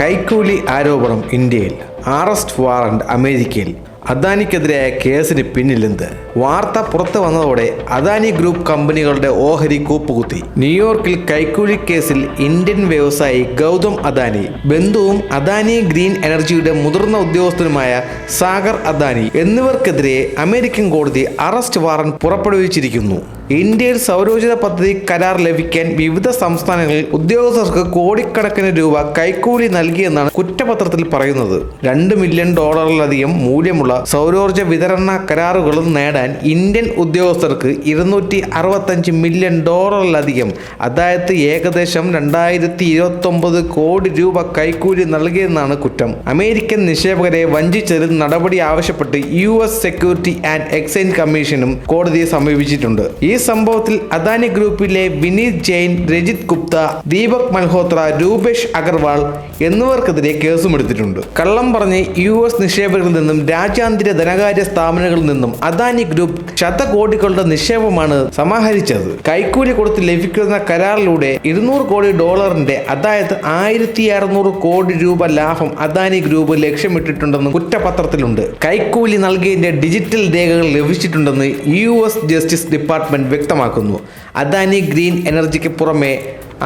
കൈക്കൂലി ആരോപണം ഇന്ത്യയിൽ. അറസ്റ്റ് വാറണ്ട് അമേരിക്കയിൽ. അദാനിക്കെതിരായ കേസിന് പിന്നിലെന്ത്? വാർത്ത പുറത്തു വന്നതോടെ അദാനി ഗ്രൂപ്പ് കമ്പനികളുടെ ഓഹരി കൂപ്പുകുത്തി. ന്യൂയോർക്കിൽ കൈക്കൂലി കേസിൽ ഇന്ത്യൻ വ്യവസായി ഗൗതം അദാനി ബന്ധുവും അദാനി ഗ്രീൻ എനർജിയുടെ മുതിർന്ന ഉദ്യോഗസ്ഥനുമായ സാഗർ അദാനി എന്നിവർക്കെതിരെ അമേരിക്കൻ കോടതി അറസ്റ്റ് വാറന്റ് പുറപ്പെടുവിച്ചിരിക്കുന്നു. ഇന്ത്യയിൽ സൗരോർജ പദ്ധതി കരാർ ലഭിക്കാൻ വിവിധ സംസ്ഥാനങ്ങളിൽ ഉദ്യോഗസ്ഥർക്ക് കോടിക്കണക്കിന് രൂപ കൈക്കൂലി നൽകിയെന്നാണ് കുറ്റപത്രത്തിൽ പറയുന്നത്. രണ്ട് മില്യൺ ഡോളറിലധികം മൂല്യമുള്ള സൗരോർജ വിതരണ കരാറുകളും നേടാൻ ഇന്ത്യൻ ഉദ്യോഗസ്ഥർക്ക് ഇരുന്നൂറ്റി അറുപത്തഞ്ച് മില്യൺ ഡോളറിലധികം അതായത് ഏകദേശം രണ്ടായിരത്തി ഇരുപത്തൊമ്പത് കോടി രൂപ കൈക്കൂലി നൽകിയെന്നാണ് കുറ്റം. അമേരിക്കൻ നിക്ഷേപകരെ വഞ്ചിച്ചതിൽ നടപടി ആവശ്യപ്പെട്ട് U S security and exchange കമ്മീഷനും കോടതിയെ സമീപിച്ചിട്ടുണ്ട്. ഈ സംഭവത്തിൽ അദാനി ഗ്രൂപ്പിലെ വിനീത് ജെയിൻ രജിത് ഗുപ്ത ദീപക് മൽഹോത്ര രൂപേഷ് അഗർവാൾ എന്നിവർക്കെതിരെ കേസുമെടുത്തിട്ടുണ്ട് കള്ളം പറഞ്ഞ് യു എസ് നിക്ഷേപകരിൽ നിന്നും രാജ്യാന്തര ധനകാര്യ സ്ഥാപനങ്ങളിൽ നിന്നും അദാനി ഗ്രൂപ്പ് ശതകോടികളുടെ നിക്ഷേപമാണ് സമാഹരിച്ചത്. കൈക്കൂലി കൊടുത്ത് ലഭിക്കുന്ന കരാറിലൂടെ ഇരുന്നൂറ് കോടി ഡോളറിന്റെ അതായത് ആയിരത്തി കോടി രൂപ ലാഭം അദാനി ഗ്രൂപ്പ് ലക്ഷ്യമിട്ടിട്ടുണ്ടെന്ന് കുറ്റപത്രത്തിലുണ്ട്. കൈക്കൂലി നൽകിയതിന്റെ ഡിജിറ്റൽ രേഖകൾ ലഭിച്ചിട്ടുണ്ടെന്ന് യു എസ് ജസ്റ്റിസ് ഡിപ്പാർട്ട്മെന്റ് വ്യക്തമാക്കുന്നു. അദാനി ഗ്രീൻ എനർജിക്ക് പുറമെ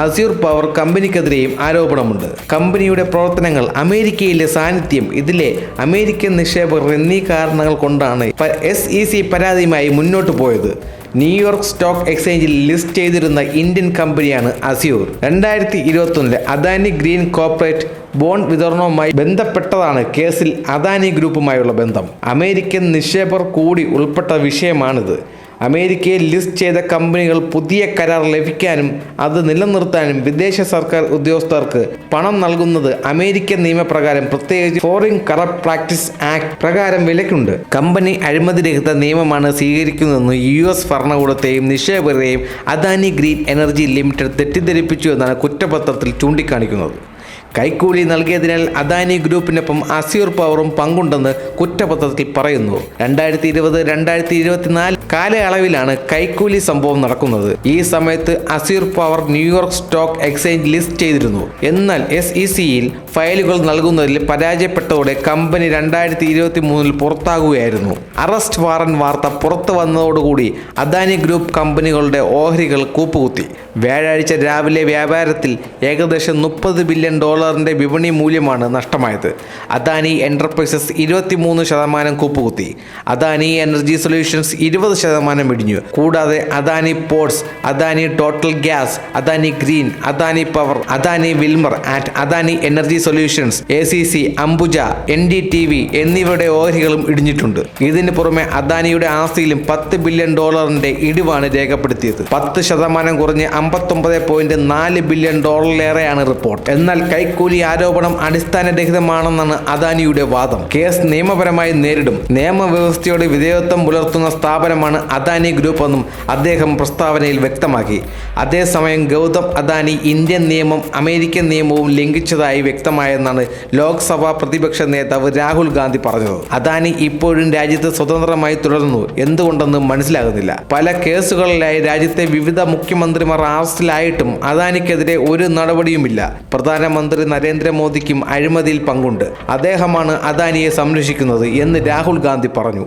അസ്യൂർ പവർ കമ്പനിക്കെതിരെയും ആരോപണമുണ്ട്. കമ്പനിയുടെ പ്രവർത്തനങ്ങൾ അമേരിക്കയിലെ സാന്നിധ്യം ഇതിലെ അമേരിക്കൻ നിക്ഷേപകർ എന്നീ കാരണങ്ങൾ കൊണ്ടാണ് എസ് ഇ സി പരാതിയുമായി മുന്നോട്ട് പോയത്. ന്യൂയോർക്ക് സ്റ്റോക്ക് എക്സ്ചേഞ്ചിൽ ലിസ്റ്റ് ചെയ്തിരുന്ന ഇന്ത്യൻ കമ്പനിയാണ് അസ്യൂർ രണ്ടായിരത്തി ഇരുപത്തൊന്നിലെ അദാനി ഗ്രീൻ കോർപ്പറേറ്റ് ബോണ്ട് വിതരണവുമായി ബന്ധപ്പെട്ടതാണ് കേസിൽ അദാനി ഗ്രൂപ്പുമായുള്ള ബന്ധം. അമേരിക്കൻ നിക്ഷേപർ കൂടി ഉൾപ്പെട്ട വിഷയമാണിത്. അമേരിക്കയിൽ ലിസ്റ്റ് ചെയ്ത കമ്പനികൾ പുതിയ കരാർ ലഭിക്കാനും അത് നിലനിർത്താനും വിദേശ സർക്കാർ ഉദ്യോഗസ്ഥർക്ക് പണം നൽകുന്നത് അമേരിക്കൻ നിയമപ്രകാരം പ്രത്യേകിച്ച് ഫോറിൻ കറപ്റ്റ് പ്രാക്ടീസ് ആക്ട് പ്രകാരം വിലക്കുണ്ട്. കമ്പനി അഴിമതി രഹിത നിയമമാണ് സ്വീകരിക്കുന്നതെന്ന് യു എസ് ഭരണകൂടത്തെയും നിക്ഷേപകരെയും അദാനി ഗ്രീൻ എനർജി ലിമിറ്റഡ് തെറ്റിദ്ധരിപ്പിച്ചു എന്നാണ് കുറ്റപത്രത്തിൽ ചൂണ്ടിക്കാണിക്കുന്നത്. കൈക്കൂലി നൽകിയതിനാൽ അദാനി ഗ്രൂപ്പിനൊപ്പം അസ്യൂർ പവറും പങ്കുണ്ടെന്ന് കുറ്റപത്രത്തിൽ പറയുന്നു. രണ്ടായിരത്തി ഇരുപത് രണ്ടായിരത്തി ഇരുപത്തിനാല് കാലയളവിലാണ് കൈക്കൂലി സംഭവം നടക്കുന്നത്. ഈ സമയത്ത് Azure power New York stock exchange list ചെയ്തിരുന്നു. എന്നാൽ എസ് ഇ സിയിൽ ഫയലുകൾ നൽകുന്നതിൽ പരാജയപ്പെട്ടതോടെ കമ്പനി രണ്ടായിരത്തി ഇരുപത്തി മൂന്നിൽ പുറത്താകുകയായിരുന്നു. അറസ്റ്റ് വാറന്റ് വാർത്ത പുറത്തു വന്നതോടുകൂടി അദാനി ഗ്രൂപ്പ് കമ്പനികളുടെ ഓഹരികൾ കൂപ്പുകുത്തി. വ്യാഴാഴ്ച രാവിലെ വ്യാപാരത്തിൽ ഏകദേശം മുപ്പത് ബില്യൺ ഡോളറിന്റെ വിപണി മൂല്യമാണ് നഷ്ടമായത്. അദാനി എന്റർപ്രൈസസ് ഇരുപത്തിമൂന്ന് ശതമാനം കൂപ്പുകുത്തി. അദാനി എനർജി സൊല്യൂഷൻസ് ഇരുപത് ശതമാനം ഇടിഞ്ഞു. കൂടാതെ Adani ports Adani total gas Adani green Adani power Adani Wilmar and Adani energy solutions A C C Ambuja N D T V എന്നിവയുടെ ഓഹരികളും ഇടിഞ്ഞിട്ടുണ്ട്. ഇതിന് പുറമെ അദാനിയുടെ ആസ്തിയിലും പത്ത് ബില്യൺ ഡോളറിന്റെ ഇടിവാണ് രേഖപ്പെടുത്തിയത്. പത്ത് ശതമാനം കുറഞ്ഞ് അമ്പത്തൊമ്പത് പോയിന്റ് നാല് ബില്യൺ ഡോളറിലേറെയാണ് റിപ്പോർട്ട്. എന്നാൽ കൈക്കൂലി ആരോപണം അടിസ്ഥാനരഹിതമാണെന്നാണ് അദാനിയുടെ വാദം. കേസ് നിയമപരമായി നേരിടും. നിയമവ്യവസ്ഥയോട് വിധേയത്വം പുലർത്തുന്ന സ്ഥാപനമാണ് അദാനി ഗ്രൂപ്പ് എന്നും അദ്ദേഹം പ്രസ്താവനയിൽ വ്യക്തമാക്കി. അതേസമയം ഗൗതം അദാനി ഇന്ത്യൻ നിയമം അമേരിക്കൻ നിയമവും ലംഘിച്ചതായി വ്യക്തമായെന്നാണ് ലോക്സഭാ പ്രതിപക്ഷ നേതാവ് രാഹുൽ ഗാന്ധി പറഞ്ഞത്. അദാനി ഇപ്പോഴും രാജ്യത്ത് സ്വതന്ത്രമായി തുടരുന്നു. എന്തുകൊണ്ടെന്ന് മനസ്സിലാകുന്നില്ല. പല കേസുകളിലായി രാജ്യത്തെ വിവിധ മുഖ്യമന്ത്രിമാർ അറസ്റ്റിലായിട്ടും അദാനിക്കെതിരെ ഒരു നടപടിയുമില്ല. പ്രധാനമന്ത്രി നരേന്ദ്രമോദിക്കും അഴിമതിയിൽ പങ്കുണ്ട്. അദ്ദേഹമാണ് അദാനിയെ സംരക്ഷിക്കുന്നത് എന്ന് രാഹുൽ ഗാന്ധി പറഞ്ഞു.